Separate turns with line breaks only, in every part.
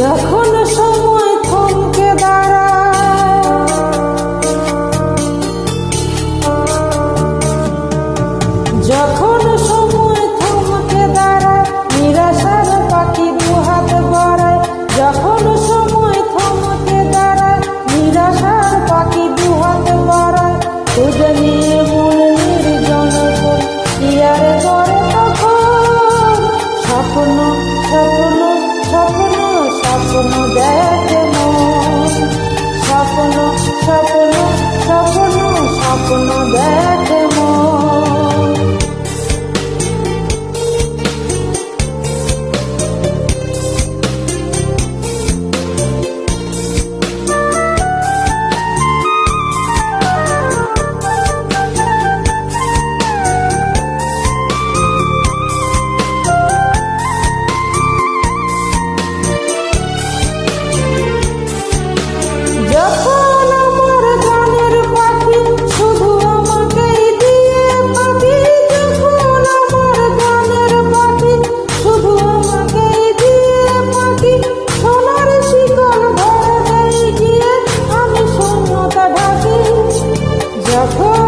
যখন সময় থমকে দাঁড়ায়, যখন সময় থমকে দাঁড়ায়, নিরাশার পাখি দুহাত বাড়ায় যখন সময় থমকে দাঁড়ায়, নিরাশার পাখি দুহাত বাড়ায় তুজ নিয়ে স্বপ্ন দেখে স্বপ্ন স্বপ্ন স্বপ্ন স্বপ্ন দেখে Oh.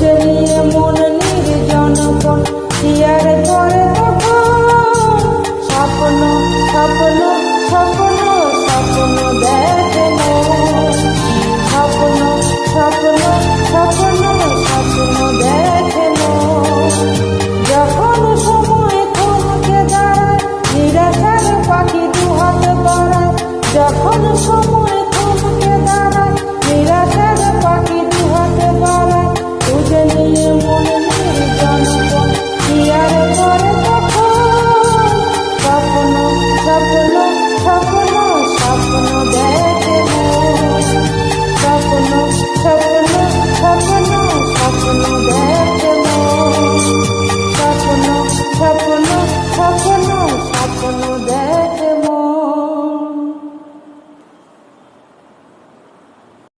জড়িয়ে মন নির্জন পিয়ার করে স্বপ্ন স্বপ্ন স্বপ্ন স্বপ্ন দেখে স্বপ্ন স্বপ্ন স্বপ্ন স্বপ্ন দেখে যখন সময় থমকে দাঁড়ায়, নিরাশার পাখি দুহাত বাড়ায় যখন সময় থমকে দাঁড়ায় নিরাশা